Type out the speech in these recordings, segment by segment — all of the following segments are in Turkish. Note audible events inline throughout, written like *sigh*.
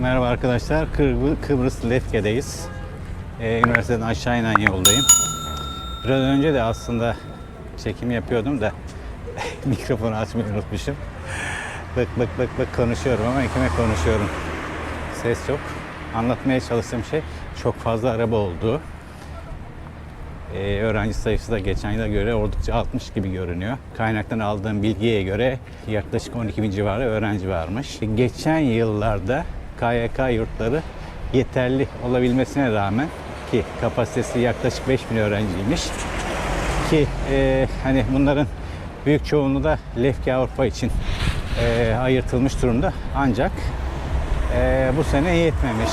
Merhaba arkadaşlar. Kır- Kıbrıs Lefke'deyiz. Ee, üniversiteden aşağı inen yoldayım. Biraz önce de aslında çekim yapıyordum da *laughs* mikrofonu açmayı unutmuşum. Bık bık bık bık konuşuyorum ama kime konuşuyorum. Ses yok. Anlatmaya çalıştığım şey çok fazla araba olduğu. Ee, öğrenci sayısı da geçen yıla göre oldukça artmış gibi görünüyor. Kaynaktan aldığım bilgiye göre yaklaşık 12 bin civarı öğrenci varmış. Geçen yıllarda KYK yurtları yeterli olabilmesine rağmen ki kapasitesi yaklaşık 5 bin öğrenciymiş ki e, hani bunların büyük çoğunluğu da Lefke Avrupa için e, ayırtılmış durumda ancak e, bu sene yetmemiş.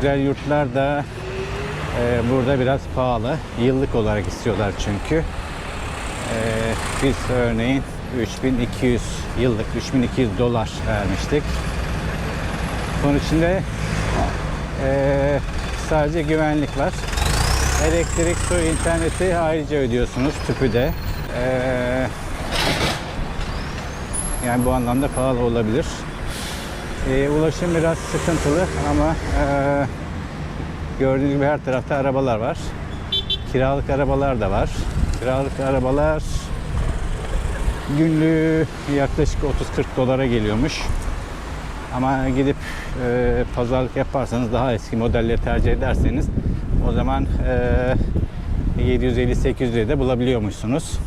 Güzel yurtlar da ee, burada biraz pahalı. Yıllık olarak istiyorlar çünkü. Ee, biz örneğin 3200 yıllık 3200 dolar vermiştik. Bunun içinde ee, sadece güvenlik var. Elektrik, su, interneti ayrıca ödüyorsunuz. Tüpü de. Ee, yani bu anlamda pahalı olabilir. Ee, ulaşım biraz sıkıntılı ama ee, Gördüğünüz gibi her tarafta arabalar var. Kiralık arabalar da var. Kiralık arabalar günlüğü yaklaşık 30-40 dolara geliyormuş. Ama gidip e, pazarlık yaparsanız daha eski modelleri tercih ederseniz o zaman e, 750-800 liraya da bulabiliyormuşsunuz.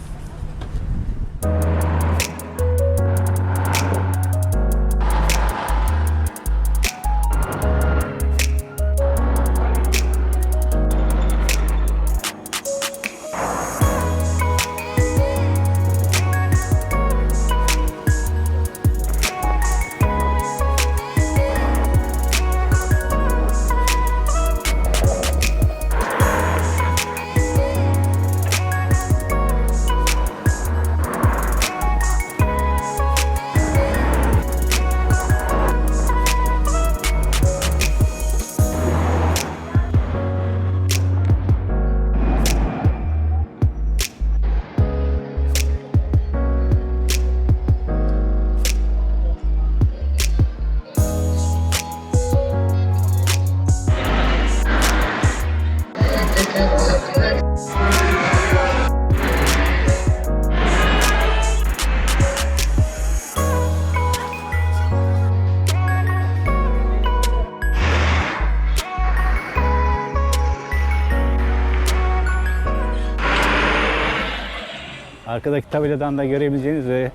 Arkadaki tabeladan da görebileceğiniz üzere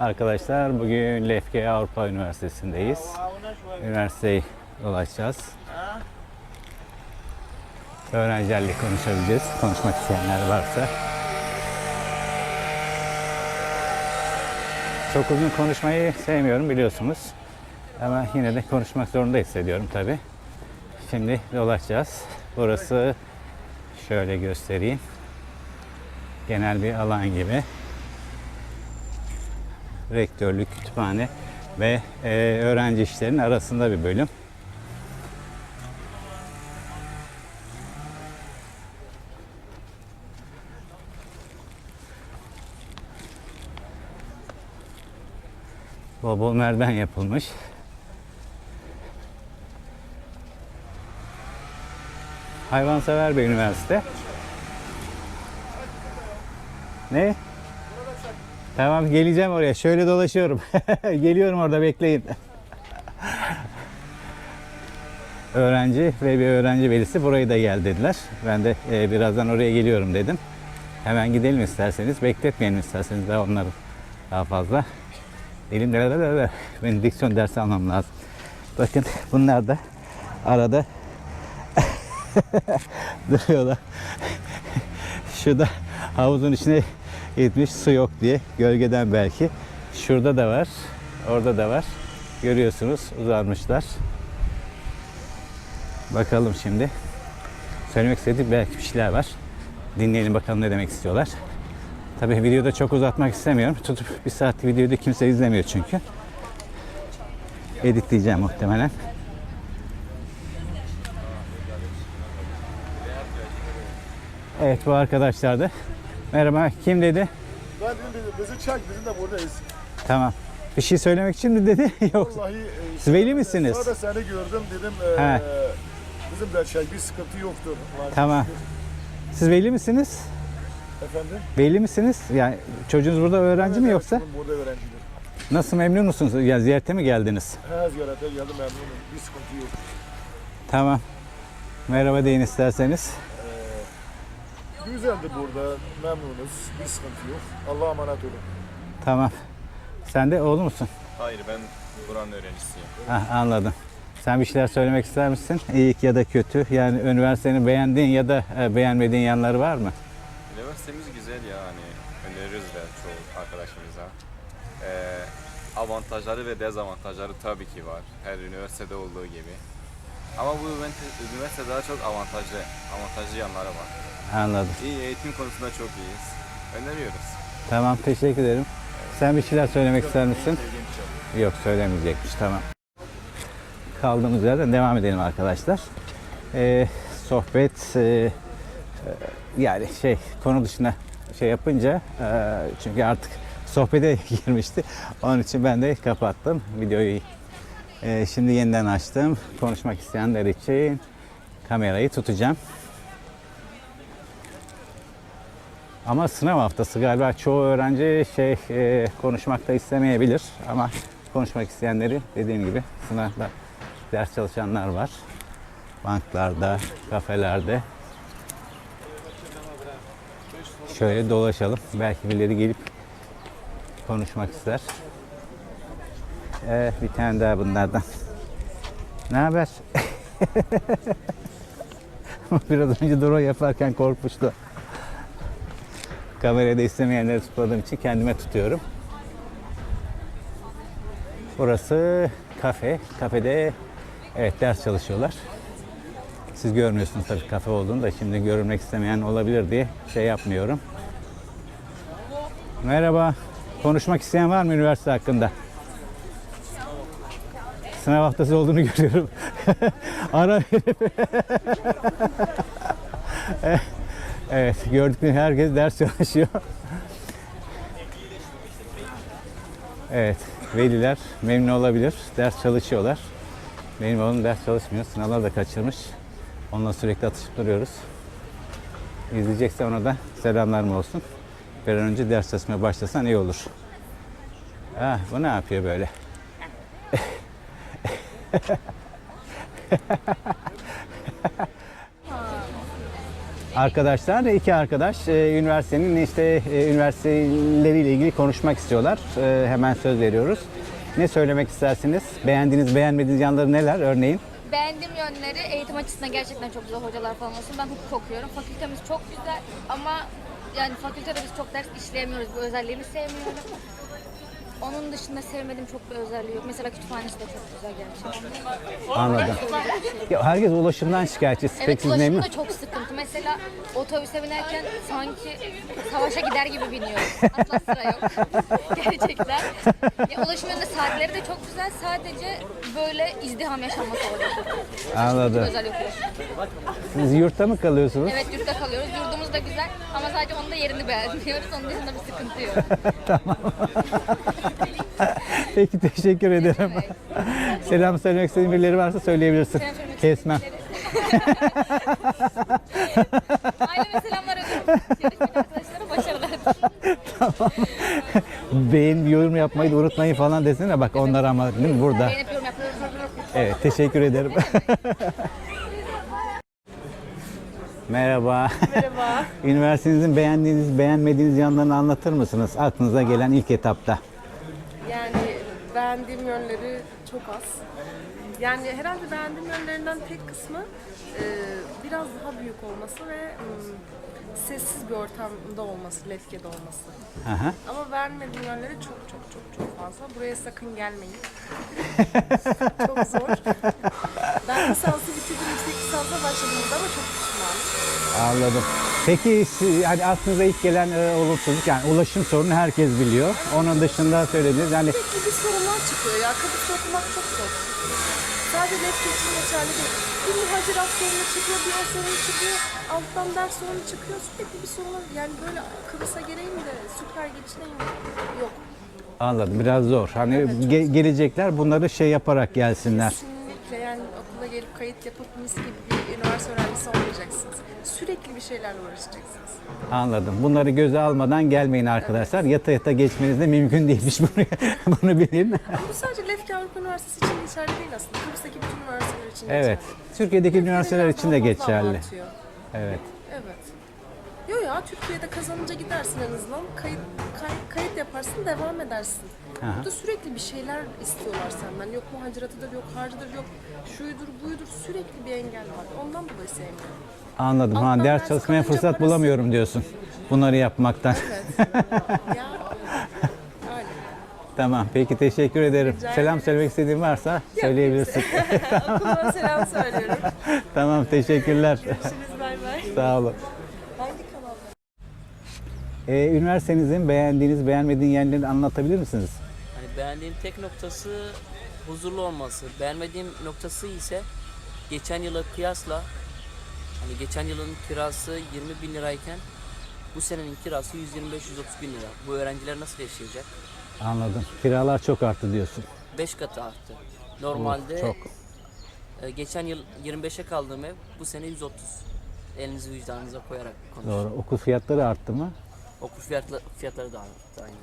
arkadaşlar bugün Lefke Avrupa Üniversitesi'ndeyiz. Üniversiteyi dolaşacağız. Öğrencilerle konuşabileceğiz. Konuşmak isteyenler varsa. Çok uzun konuşmayı sevmiyorum biliyorsunuz. Ama yine de konuşmak zorunda hissediyorum tabi. Şimdi dolaşacağız. Burası şöyle göstereyim genel bir alan gibi. Rektörlük, kütüphane ve e, öğrenci işlerinin arasında bir bölüm. Bol bol merdiven yapılmış. Hayvansever bir üniversite. Ne? Tamam geleceğim oraya. Şöyle dolaşıyorum. *laughs* Geliyorum orada bekleyin. öğrenci ve bir öğrenci velisi burayı da gel dediler. Ben de e, birazdan oraya geliyorum dedim. Hemen gidelim isterseniz. Bekletmeyelim isterseniz daha onları daha fazla. Elim de benim diksiyon dersi almam lazım. Bakın bunlar da arada *laughs* duruyorlar. Şu da havuzun içine gitmiş su yok diye gölgeden belki. Şurada da var. Orada da var. Görüyorsunuz uzanmışlar. Bakalım şimdi. Söylemek istediğim belki bir şeyler var. Dinleyelim bakalım ne demek istiyorlar. Tabii videoda çok uzatmak istemiyorum. Tutup bir saat videoda kimse izlemiyor çünkü. Editleyeceğim muhtemelen. Evet bu arkadaşlar da. Merhaba kim dedi? Ben dedim bizi, bizi çek, bizim de buradayız. Tamam. Bir şey söylemek için mi dedi? *laughs* Yok. Vallahi e, Siz veli misiniz? Sonra seni gördüm dedim e, He. bizim de şey bir sıkıntı yoktur. Tamam. Siz veli misiniz? Efendim? Veli misiniz? Yani çocuğunuz burada öğrenci mi yoksa? evet, Burada öğrencidir. Nasıl memnun musunuz? Ya ziyarete mi geldiniz? He ziyarete geldim memnunum. Bir sıkıntı yok. Tamam. Merhaba deyin isterseniz. Güzeldir burada. Memnunuz. Bir sıkıntı yok. Allah'a emanet olun. Tamam. Sen de oğlu musun? Hayır ben buranın öğrencisiyim. Ah, anladım. Sen bir şeyler söylemek ister misin? İyi ya da kötü. Yani üniversitenin beğendiğin ya da e, beğenmediğin yanları var mı? Üniversitemiz güzel ya hani öneririz de çoğu arkadaşımıza. Ee, avantajları ve dezavantajları tabii ki var. Her üniversitede olduğu gibi. Ama bu üniversite- üniversite daha çok avantajlı, avantajlı yanları var. Anladım. İyi eğitim konusunda çok iyiyiz. Öneriyoruz. Tamam teşekkür ederim. Sen bir şeyler söylemek ister misin? Şey. Yok söylemeyecekmiş tamam. Kaldığımız yerden devam edelim arkadaşlar. Ee, sohbet e, e, yani şey konu dışına şey yapınca e, çünkü artık sohbete *laughs* girmişti. Onun için ben de kapattım videoyu. E, şimdi yeniden açtım. Konuşmak isteyenler için kamerayı tutacağım. Ama sınav haftası galiba çoğu öğrenci şey e, konuşmak da istemeyebilir ama konuşmak isteyenleri dediğim gibi sınavda ders çalışanlar var. Banklarda, kafelerde. Şöyle dolaşalım. Belki birileri gelip konuşmak ister. Evet, bir tane daha bunlardan. Ne haber? *laughs* Biraz önce drone yaparken korkmuştu. Kamerayı da istemeyenleri tutmadığım için kendime tutuyorum. Burası kafe. Kafede evet ders çalışıyorlar. Siz görmüyorsunuz tabii kafe olduğunu da şimdi görünmek istemeyen olabilir diye şey yapmıyorum. Merhaba. Konuşmak isteyen var mı üniversite hakkında? Sınav haftası olduğunu *laughs* görüyorum. Ara *laughs* Evet, gördükleri herkes ders çalışıyor. Evet, veliler memnun olabilir. Ders çalışıyorlar. Benim oğlum ders çalışmıyor. Sınavlar da kaçırmış. Onunla sürekli atışıp duruyoruz. İzleyecekse ona da selamlarım olsun. Bir an önce ders çalışmaya başlasan iyi olur. Ah, bu ne yapıyor böyle? *laughs* Arkadaşlar, iki arkadaş e, üniversitenin işte e, üniversiteleriyle ilgili konuşmak istiyorlar. E, hemen söz veriyoruz. Ne söylemek istersiniz? Beğendiğiniz, beğenmediğiniz yanları neler örneğin? Beğendiğim yönleri eğitim açısından gerçekten çok güzel hocalar falan olsun. Ben hukuk okuyorum. Fakültemiz çok güzel ama yani fakültede biz çok ders işleyemiyoruz. Bu özelliğini sevmiyorum. Onun dışında sevmediğim çok bir özelliği yok. Mesela kütüphanesi de çok güzel gerçekten. Anladım. Ya herkes ulaşımdan şikayetçi. Peki Evet siz ulaşım memnun? da çok sıkıntı. Mesela otobüse binerken sanki savaşa gider gibi biniyoruz. *laughs* Asla sıra yok. *laughs* Gerçekten. Ya, ulaşım yönünde saatleri de çok güzel. Sadece böyle izdiham yaşanması oluyor. Anladım. Özel yok ulaşım. Siz yurtta mı kalıyorsunuz? Evet yurtta kalıyoruz. Yurdumuz da güzel ama sadece onun da yerini beğenmiyoruz. Onun dışında bir sıkıntı yok. *laughs* Peki teşekkür ederim. *laughs* Selam söylemek istediğin birileri varsa söyleyebilirsin. Selam söylemek Kesmem. Aileme selamlar ediyorum. Yarışmacı arkadaşlara başarılar. *laughs* Beğen, yorum yapmayı da unutmayın falan desene bak onlar ama değil mi burada? Beğenip yorum yapıyoruz. Evet teşekkür ederim. Merhaba. Merhaba. *laughs* Üniversitenizin beğendiğiniz, beğenmediğiniz yanlarını anlatır mısınız? Aklınıza gelen ilk etapta. Beğendiğim yönleri çok az. Yani herhalde beğendiğim yönlerinden tek kısmı e, biraz daha büyük olması ve mm, sessiz bir ortamda olması, Lefke'de olması. Aha. Ama beğenmediğim yönleri çok çok çok çok fazla. Buraya sakın gelmeyin. *laughs* çok zor. Ben lisansı bitirdim, yüksek lisansa başladım burada ama çok pişmanım. Anladım. Peki yani aklınıza ilk gelen e, olumsuzluk yani ulaşım sorunu herkes biliyor. Onun dışında söylediğiniz yani Sürekli bir sorunlar çıkıyor ya. Kıbrıs'ta okumak çok zor. Sadece Lefke için geçerli değil. Bir muhacirat sorunu çıkıyor, bir o sorun çıkıyor. Alttan ders sorunu çıkıyor. Sürekli bir sorun. Yani böyle Kıbrıs'a geleyim de süper geçineyim. Yok. Anladım. Biraz zor. Hani ge- gelecekler bunları şey yaparak gelsinler. Kesinlikle yani gelip kayıt yapıp mis gibi bir üniversite öğrencisi olmayacaksınız. Sürekli bir şeylerle uğraşacaksınız. Anladım. Bunları göze almadan gelmeyin arkadaşlar. Yata yata geçmeniz de mümkün değilmiş *laughs* bunu, bunu bilin. Ama bu sadece Lefke Avrupa Üniversitesi için geçerli değil aslında. Kıbrıs'taki bütün üniversiteler için Evet. geçerli. Türkiye'deki üniversiteler Biraz için de geçerli. Evet. Evet. Yo ya Türkiye'de kazanınca gidersin en azından. Kayıt, kay- kayıt yaparsın devam edersin. Aha. Burada sürekli bir şeyler istiyorlar senden. Yok muhaciratıdır, yok harcıdır, yok şuydur, buydur. Sürekli bir engel var. Ondan dolayı sevmiyorum. Anladım. Ha, Alttan ders ders çalışmaya fırsat parası- bulamıyorum diyorsun. Bunları yapmaktan. Evet. *laughs* ya öyle. tamam. Peki teşekkür ederim. Rica Selam ederim. söylemek istediğin varsa söyleyebilirsin. *laughs* Okuluma selam söylüyorum. *laughs* tamam. Teşekkürler. Görüşürüz bay bay. Sağ olun. Ee, üniversitenizin beğendiğiniz, beğenmediğiniz yerlerini anlatabilir misiniz? Beğendiğim tek noktası huzurlu olması. Beğenmediğim noktası ise geçen yıla kıyasla hani geçen yılın kirası 20 bin lirayken bu senenin kirası 125-130 bin lira. Bu öğrenciler nasıl yaşayacak? Anladım. Kiralar çok arttı diyorsun. 5 katı arttı. Normalde Çok. e, geçen yıl 25'e kaldığım ev bu sene 130. Elinizi vicdanınıza koyarak konuşun. Doğru. Okul fiyatları arttı mı? Okul fiyatları, fiyatları da arttı aynı.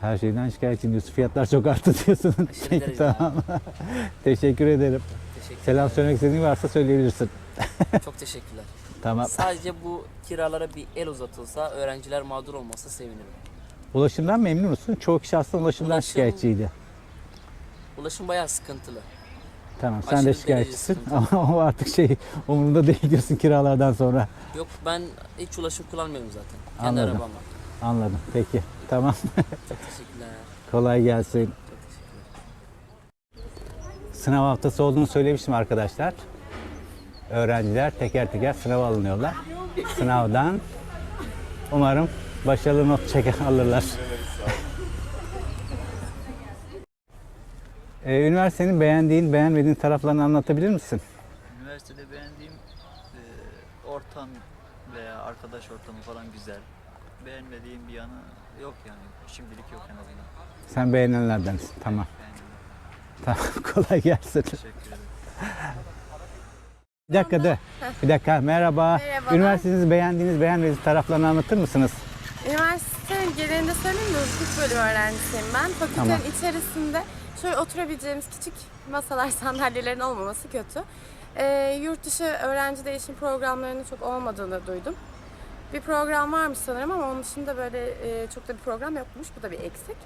Her şeyden şikayetçiyim diyorsun. Fiyatlar çok arttı diyorsun. Peki tamam. *laughs* Teşekkür ederim. Teşekkür Selam söylemek istediğin varsa söyleyebilirsin. *laughs* Çok teşekkürler. Tamam. Sadece bu kiralara bir el uzatılsa, öğrenciler mağdur olmasa sevinirim. Ulaşımdan memnun musun? Çoğu kişi aslında ulaşımdan Ulaşım- şikayetçiydi. Ulaşım bayağı sıkıntılı. Tamam sen de Aşırı şikayetçisin *laughs* ama o artık şey umurunda değil diyorsun kiralardan sonra. Yok ben hiç ulaşım kullanmıyorum zaten. Kendi Anladım. arabamla. Anladım. Peki. Tamam. Çok teşekkürler. Kolay gelsin. Sınav haftası olduğunu söylemiştim arkadaşlar. Öğrenciler teker teker sınava alınıyorlar. Sınavdan umarım başarılı not çeker alırlar. *laughs* Ee, üniversitenin beğendiğin, beğenmediğin taraflarını anlatabilir misin? Üniversitede beğendiğim e, ortam veya arkadaş ortamı falan güzel. Beğenmediğim bir yanı yok yani. Şimdilik yok en azından. Sen beğenenlerdensin. Tamam. Tamam. *laughs* Kolay gelsin. Teşekkür ederim. Bir dakika de. Bir dakika. Merhaba. Merhabalar. Üniversitenizi beğendiğiniz, beğenmediğiniz taraflarını anlatır mısınız? Üniversitenin genelinde söyleyeyim de hukuk bölümü öğrencisiyim ben. Fakültenin Tamam. içerisinde şöyle oturabileceğimiz küçük masalar, *laughs* sandalyelerin olmaması kötü. Ee, yurt dışı öğrenci değişim programlarının çok olmadığını duydum. Bir program varmış sanırım ama onun dışında böyle e, çok da bir program yokmuş. Bu da bir eksik.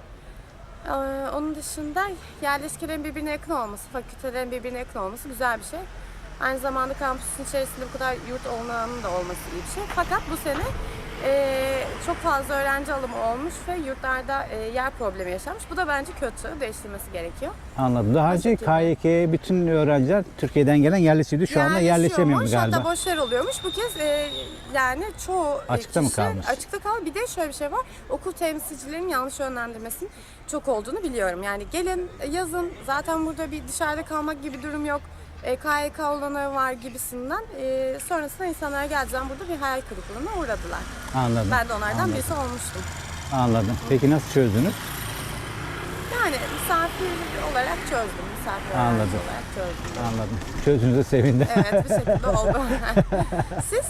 Ee, onun dışında yerleşkelerin birbirine yakın olması, fakültelerin birbirine yakın olması güzel bir şey. Aynı zamanda kampüsün içerisinde bu kadar yurt olanağının da olması iyi bir şey. Fakat bu sene e, çok fazla öğrenci alımı olmuş ve yurtlarda e, yer problemi yaşanmış. Bu da bence kötü, değiştirilmesi gerekiyor. Anladım. Daha önce KYK'ye bütün öğrenciler Türkiye'den gelen yerleşiyordu. Şu anda yerleşemiyor galiba? Hatta boş yer oluyormuş. Bu kez e, yani çoğu e, Açıkta mı kişi kalmış? Açıkta kal. Bir de şöyle bir şey var. Okul temsilcilerinin yanlış yönlendirmesinin çok olduğunu biliyorum. Yani gelin yazın zaten burada bir dışarıda kalmak gibi durum yok. E, KYK olanağı var gibisinden. E, sonrasında insanlar geldiği zaman burada bir hayal kırıklığına uğradılar. Anladım. Ben de onlardan Anladım. birisi olmuştum. Anladım. Peki nasıl çözdünüz? Yani misafir olarak çözdüm. Misafir Anladım. olarak çözdüm. Anladım. Çözdüğünüze sevindim. Evet bir *laughs* şekilde oldu. *laughs* Siz?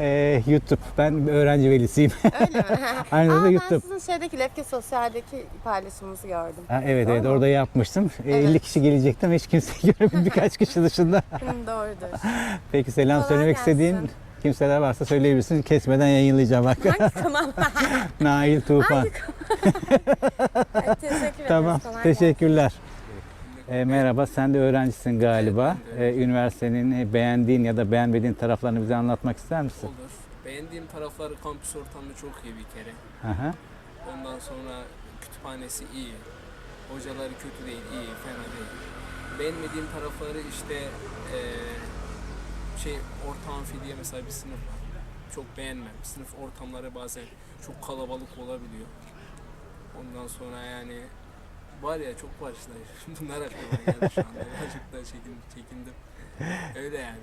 Ee, YouTube. Ben bir öğrenci velisiyim. Öyle mi? *laughs* Aynı Aa, zamanda ben YouTube. sizin şeydeki Lefke Sosyal'deki paylaşımınızı gördüm. Ha, evet evet Doğru. orada yapmıştım. Ee, Evet. 50 kişi gelecektim. Hiç kimse göremedim birkaç kişi dışında. Hı, Doğrudur. Peki selam Kolay söylemek gelsin. Kimseler varsa söyleyebilirsin. Kesmeden yayınlayacağım bak. Hangi *laughs* kanal? Nail Tufan. *laughs* Ay, teşekkür. Tamam. Kolay Teşekkürler. Ee, merhaba. Sen de öğrencisin galiba. Ee, üniversitenin beğendiğin ya da beğenmediğin taraflarını bize anlatmak ister misin? Olur. Beğendiğim tarafları kampüs ortamı çok iyi bir kere. Aha. Ondan sonra kütüphanesi iyi. Hocaları kötü değil, iyi, fena değil. Beğenmediğim tarafları işte eee, şey orta amfi diye mesela bir sınıf. Çok beğenmem. Sınıf ortamları bazen çok kalabalık olabiliyor. Ondan sonra yani var ya çok var işte. *laughs* Bunlar aklıma geldi şu anda. Birazcık da çekin, çekindim. Öyle yani.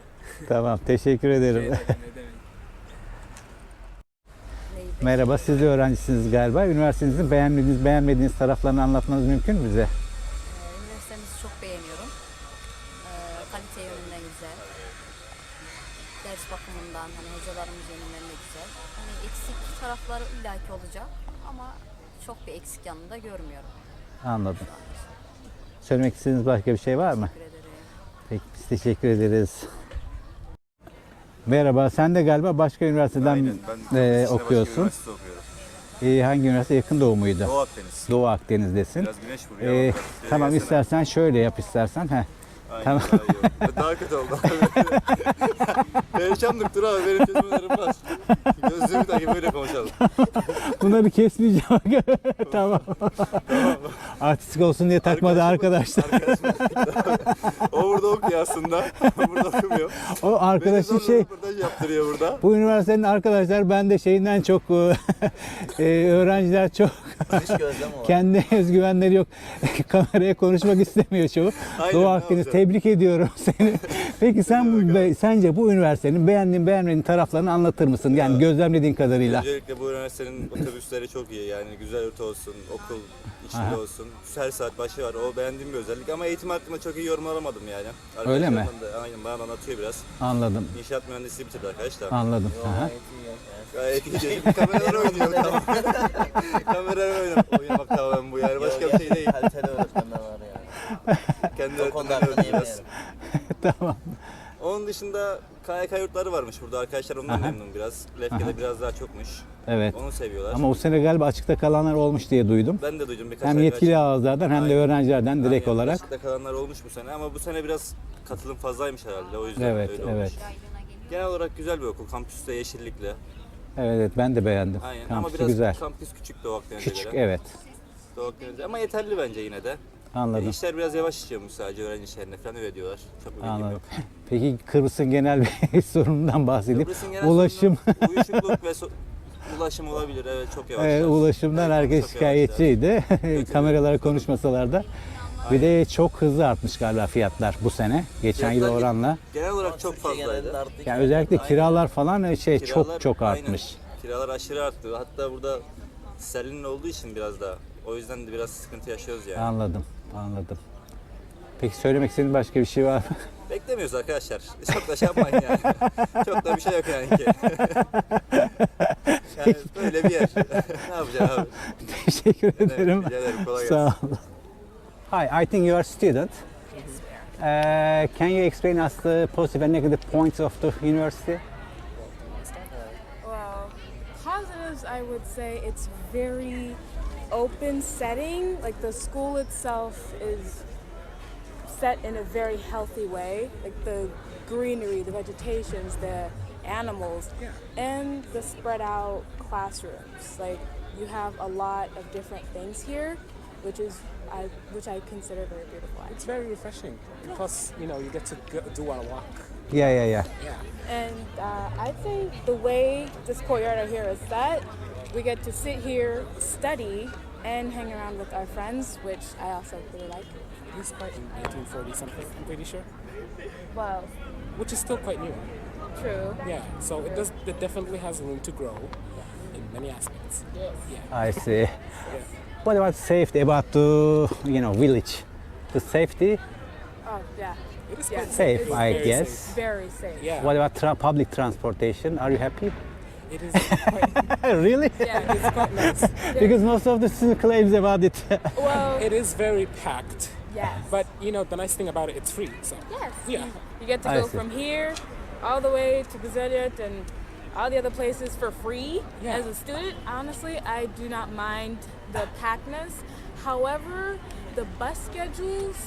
Tamam. Teşekkür Şey ederim. ederim, ne demek. Neyi Merhaba, siz de öğrencisiniz galiba. Üniversitenizin beğenmediğiniz, beğenmediğiniz taraflarını anlatmanız mümkün mü bize? Üniversitemizi çok beğeniyorum. Ee, kalite yönünden güzel. Ders bakımından, hani hocalarımız yönünden de güzel. Hani eksik tarafları illaki olacak ama çok bir eksik yanını da görmüyorum. Anladım. Söylemek istediğiniz başka bir şey var mı? Teşekkür ederim. Peki, biz teşekkür ederiz. Merhaba, sen de galiba başka üniversiteden Aynen, ben e, okuyorsun. Üniversite okuyorum. E, hangi üniversite? Yakın Doğu muydu? Doğu Akdeniz. Doğu Akdeniz'desin. Biraz güneş vuruyor. E, ama tamam istersen şöyle yap istersen. Heh. Aynen, tamam. Daha, iyi oldu. daha kötü oldu. *laughs* Perişanlık dur abi benim çözümlerim var. Gözlüğümü takip böyle konuşalım. Bunları kesmeyeceğim. *laughs* tamam. Artistik olsun diye takmadı arkadaşlar. Arkadaşım. *laughs* o burada okuyor aslında. burada okumuyor. O arkadaşı Beni zorla şey yaptırıyor burada. bu üniversitenin arkadaşlar ben de şeyinden çok e, *laughs* öğrenciler çok kendi özgüvenleri yok. *laughs* Kameraya konuşmak istemiyor çoğu. Aynen, Doğu Akdeniz tebrik ediyorum *laughs* seni. Peki sen be- sence bu üniversitenin beğendiğin beğenmediğin taraflarını anlatır mısın? Yani gözlemlediğin kadarıyla. Öncelikle bu üniversitenin otobüsleri çok iyi yani güzel rute olsun, okul Aha. olsun. Her saat başı var. O beğendiğim bir özellik ama eğitim hakkında çok iyi yorum alamadım yani. Öyle mi? Da, aynen bana anlatıyor biraz. Anladım. İnşaat mühendisliği bitirdi arkadaş da. Anladım. Aha. Gayet iyi. Şimdi *laughs* kameralar oynuyor tamam. *laughs* kameralar oynamak, oynamak tamamen bu yani. Başka bir şey değil. Kaliteli öğretmenler var yani. Kendi biraz. yemeyelim. *laughs* tamam. Dışında KYK yurtları varmış burada. Arkadaşlar ondan Aha. memnun biraz. Lefke'de Aha. biraz daha çokmuş. Evet. Onu seviyorlar. Ama o sene galiba açıkta kalanlar olmuş diye duydum. ben de duydum birkaç Hem arkadaş- yetkili ağızlardan hem de Aynen. öğrencilerden direkt Aynen, olarak. Açıkta kalanlar olmuş bu sene ama bu sene biraz katılım fazlaymış herhalde o yüzden Evet, öyle evet. olmuş. Genel olarak güzel bir okul. Kampüste yeşillikle. Evet, evet ben de beğendim. Aynen ama Kampüsü biraz güzel. kampüs küçük Doğu Akdeniz'e Küçük göre. evet. Doğu Akdeniz'e ama yeterli bence yine de. Anladım. İşler biraz yavaş işliyormuş sadece öğrenci işlerine falan öyle diyorlar. Çok bir Anladım. yok. *laughs* Peki Kıbrıs'ın genel bir *laughs* sorunundan bahsedeyim. Kıbrıs'ın genel Ulaşım. sorunu *laughs* Uyuşukluk ve so- ulaşım olabilir. Evet çok yavaş. Evet, ulaşımdan Evet, herkes şikayetçiydi. Kameralara konuşmasalar da. Bir de çok hızlı artmış galiba fiyatlar bu sene. Geçen yıl oranla. Genel olarak çok fazlaydı. arttı. Yani özellikle Aynen. kiralar falan e, şey Kiralar- çok çok aynen. artmış. Kiralar aşırı arttı. Hatta burada sterlin olduğu için biraz da o yüzden de biraz sıkıntı yaşıyoruz yani. Anladım. Anladım. Peki söylemek istediğin başka bir şey var mı? *laughs* Beklemiyoruz arkadaşlar. Çok da şey yapmayın yani. Çok da bir şey yok yani ki. *laughs* yani böyle bir yer. *laughs* ne yapacaksın abi? Teşekkür Ne demek, ederim. rica ederim. Kolay Sağ gelsin. ol. Hi, I think you are a student. Uh, can you explain us the positive and negative points of the university? Well, positives, I would say it's very open setting. Like the school itself is set in a very healthy way. Like the greenery, the vegetations, the animals, and the spread out classrooms. Like you have a lot of different things here, which is I which I consider very beautiful. It's very refreshing because you know you get to go, do a walk. Yeah, yeah, yeah. Yeah. And uh, I'd say the way this courtyard here is set, we get to sit here, study, and hang around with our friends, which I also really like. It's quite in 1840 something. I'm pretty sure, Wow. which is still quite new. true. Yeah, so it does. It definitely has room to grow in many aspects. Yeah. I see. What about safety? About the you know village, the safety. Oh, yeah. It is Yeah. quite Safe, It is I very guess. safe. Very safe. Yeah. What about tra- public transportation? Are you happy? It is quite. *laughs* really? Yeah. It's quite nice. *laughs* because most of the student claims about it. Well, *laughs* It is very packed, yes. but you know the nice thing about it, it's free. So yes. yeah. You get to go from here all the way to Gazeliot and all the other places for free. Yeah. As a student, honestly, I do not mind the packedness. However, the bus schedules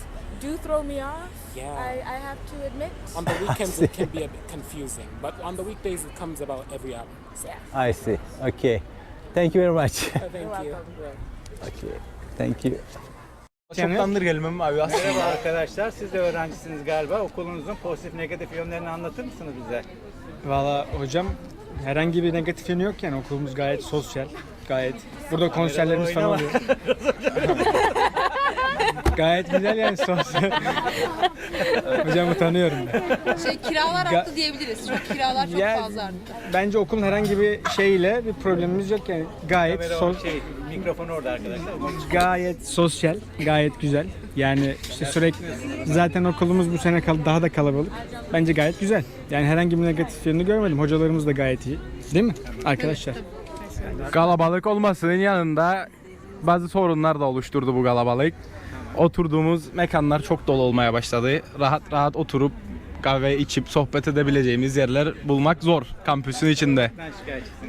do throw me off. Yeah. I, I have to admit. On the weekends it can be a *laughs* bit confusing, but on the weekdays it comes about every hour. So Yeah. I see. Okay. Thank you very much. *laughs* thank You're you. welcome. okay. Thank you. Çoktandır gelmem abi. Merhaba arkadaşlar, siz de öğrencisiniz galiba. Okulunuzun pozitif negatif yönlerini anlatır mısınız bize? Valla hocam herhangi bir negatif yönü yok yani okulumuz gayet sosyal. Gayet. Burada konserlerimiz falan oluyor. *laughs* Gayet güzel yani sosyal. Hocam utanıyorum ben. Şey kiralar Ga- arttı diyebiliriz. Çok kiralar çok Ya- fazla arttı. Bence okulun herhangi bir şeyle bir problemimiz yok yani. Gayet sos şey, mikrofon orada arkadaşlar. gayet sosyal, gayet güzel. Yani işte sürekli zaten okulumuz bu sene kal- daha da kalabalık. Bence gayet güzel. Yani herhangi bir negatif yönünü görmedim. Hocalarımız da gayet iyi. Değil mi arkadaşlar? Kalabalık olmasının yanında bazı sorunlar da oluşturdu bu kalabalık. Oturduğumuz mekanlar çok dolu olmaya başladı. Rahat rahat oturup kahve içip sohbet edebileceğimiz yerler bulmak zor kampüsün içinde.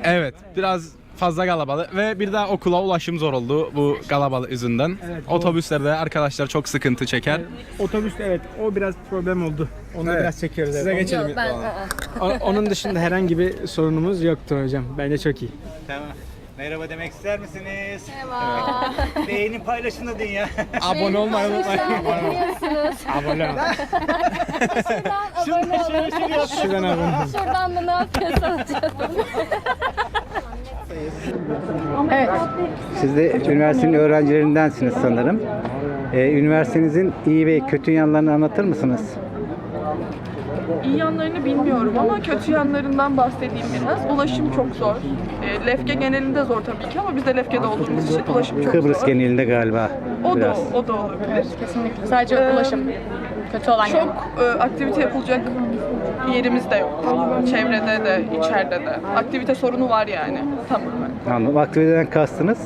Evet, biraz fazla kalabalık ve bir daha okula ulaşım zor oldu bu kalabalık yüzünden. Evet. Otobüslerde arkadaşlar çok sıkıntı çeker. Otobüste evet o biraz problem oldu. Onu Evet. biraz çekiyoruz. Size evet. geçelim. Ben, O- Onun dışında herhangi bir sorunumuz yoktu hocam. Bence çok iyi. Tamam. Merhaba demek ister misiniz? Merhaba. Beğenin paylaşın da ya. *laughs* Abone olmayı unutmayın. Abone ol. Şuradan abone olun. *laughs* Şuradan abone olun. Şuradan da ne yapıyorsanız yapın. Siz de üniversitenin öğrencilerindensiniz sanırım. Ee, üniversitenizin iyi ve kötü yanlarını anlatır mısınız? İyi yanlarını bilmiyorum ama kötü yanlarından bahsedeyim biraz. Ulaşım çok zor. E, Lefke genelinde zor tabii ki ama biz de Lefke'de olduğumuz için ulaşım çok Kıbrıs zor. genelinde galiba O da, biraz. o da olabilir. Kesinlikle. Sadece Ee, ulaşım kötü olan Çok e, aktivite yapılacak yerimiz de yok. Çevrede de, içeride de. Aktivite sorunu var yani tamamen. Anladım. Aktiviteden kastınız?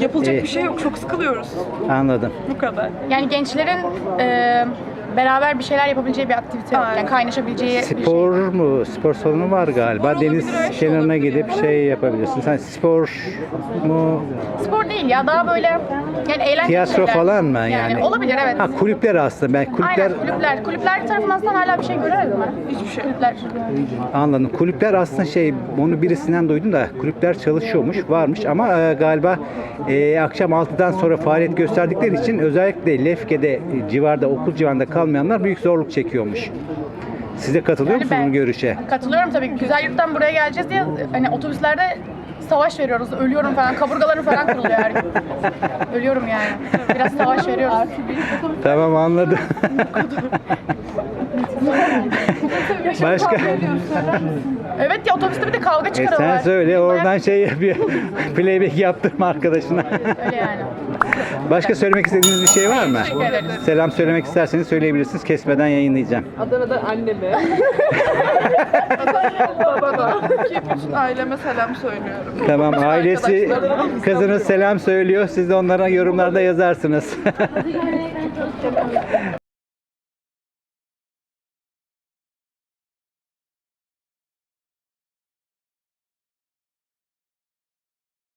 Yapılacak Ee, bir şey yok. Çok sıkılıyoruz. Anladım. Bu kadar. Yani gençlerin e, beraber bir şeyler yapabileceği bir aktivite yok. Yani kaynaşabileceği bir şey. Spor mu? Spor salonu var galiba. Spor Deniz olabilir, şey kenarına olabilir gidip şey yapabilirsin. Sen spor mu? Spor değil ya daha böyle yani eğlenceli Tiyatro şeyler. falan mı yani? olabilir evet. Ha kulüpler aslında. Ben kulüpler Aynen kulüpler. Kulüpler tarafından aslında hala bir şey göremedim ben. Hiçbir şey. Kulüpler. anladım. Kulüpler aslında şey onu birisinden duydum da kulüpler çalışıyormuş, varmış ama e, galiba e, akşam 6'dan sonra faaliyet gösterdikleri için özellikle Lefke'de e, civarda okul civarında kalmayanlar büyük zorluk çekiyormuş. Siz de katılıyor Yani musunuz bu görüşe? Katılıyorum tabii. Güzel yurttan buraya geleceğiz diye hani otobüslerde savaş veriyoruz. Ölüyorum falan. Kaburgalarım falan kırılıyor her gün. Ölüyorum yani. Biraz savaş veriyoruz. Tamam anladım. Başka? Evet ya otobüste bir de kavga E çıkarıyorlar. sen söyle oradan şey yapıyor. *laughs* Playback yaptırma arkadaşına. Öyle yani. Başka söylemek istediğiniz bir şey var mı? Selam söylemek isterseniz söyleyebilirsiniz. Kesmeden yayınlayacağım. Adana'da anneme. Babana. Ki bütün aileme selam söylüyorum. Tamam ailesi kızınız selam söylüyor. Siz de onlara yorumlarda yazarsınız.